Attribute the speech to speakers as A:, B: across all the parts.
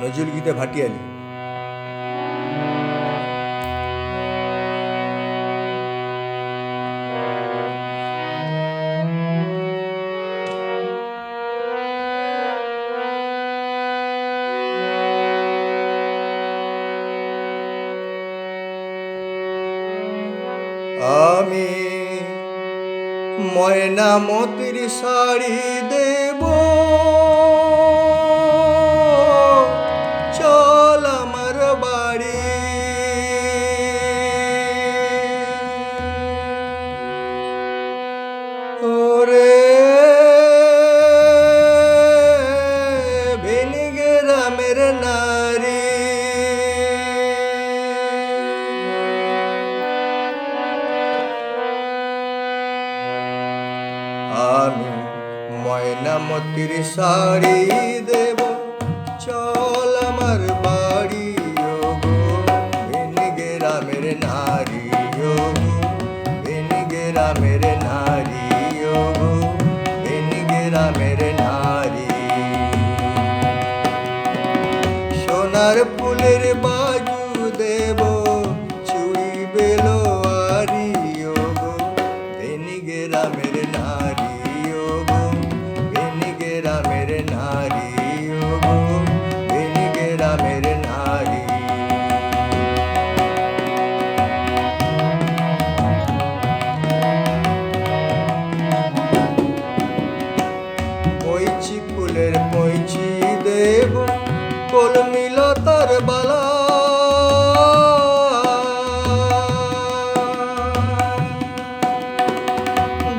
A: নজরুল গীতে ভাটিয়ালি। আমি ময়না মতির শাড়ি দেব। আমি ময়নামতির শাড়ি দেব। চল আমার বাড়ি ওগো। ভিনগে রামের নারী ফুলের বাজু কলমিলতার বালা।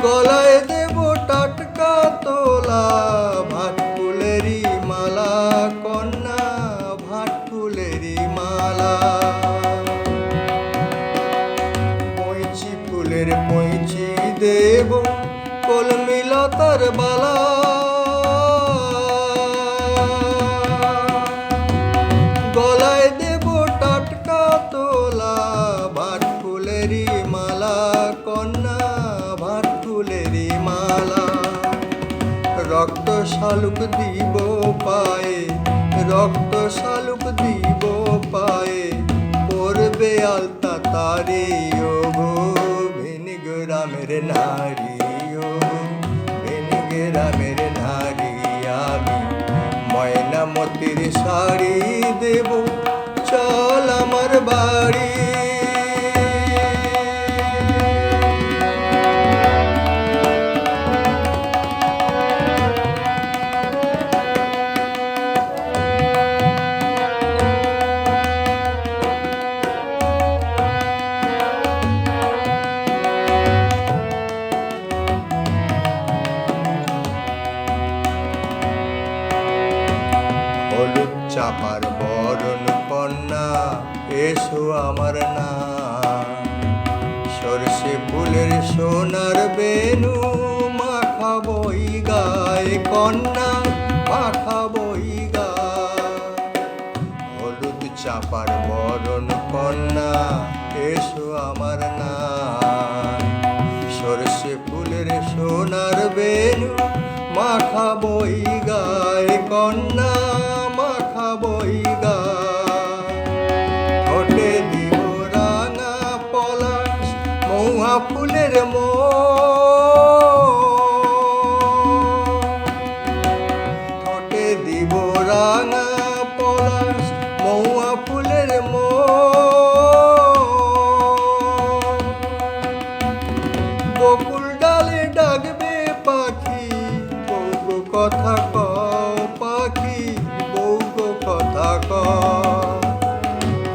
A: গলায় দেব টাটকা তোলা ভাট ফুলেরই মালা, কন্যা ভাট ফুলেরই মালা। পৈছি ফুলের পৈছি দেব কলমিলতার বালা। শালুক দিব পায়ে, রক্ত শালুক দিব পায়ে, পড়বে আলতা তারে, ওগো ভেনিগ রামের নারী ও ভেনিগ রামের নারী, আমি ময়নামতির শাড়ি দেব। চাপার বরণ কন্যা, এসো আমার না সরষে ফুলের সোনার বেনু মাখা বই গায়ে কন্যা মাখা বই হলুদ চাপার বরণ কন্যা, এসো আমার না সরষে ফুলের সোনার বেনু মাখা বই গায় কন্যা মাখা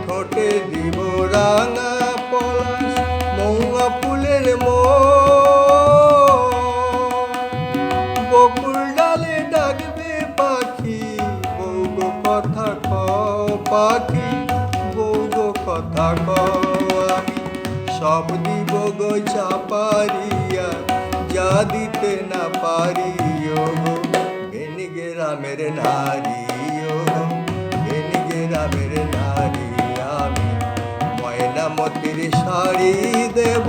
A: ঠোঁটে দিব রাঙা পলাশ মৌয়া ফুলের মো বকুল ডালে ডাকবে পাখি বউগো কথা কও পাখি বউগো কথা কও আমি। সব দিব গো চাপারিয়া, যা দিতে না পারি, ওগো। বেনিগে রামের নারী, ওগো। বেনিগে রামের নারী আমি ময়না মতির শাড়ি দেব।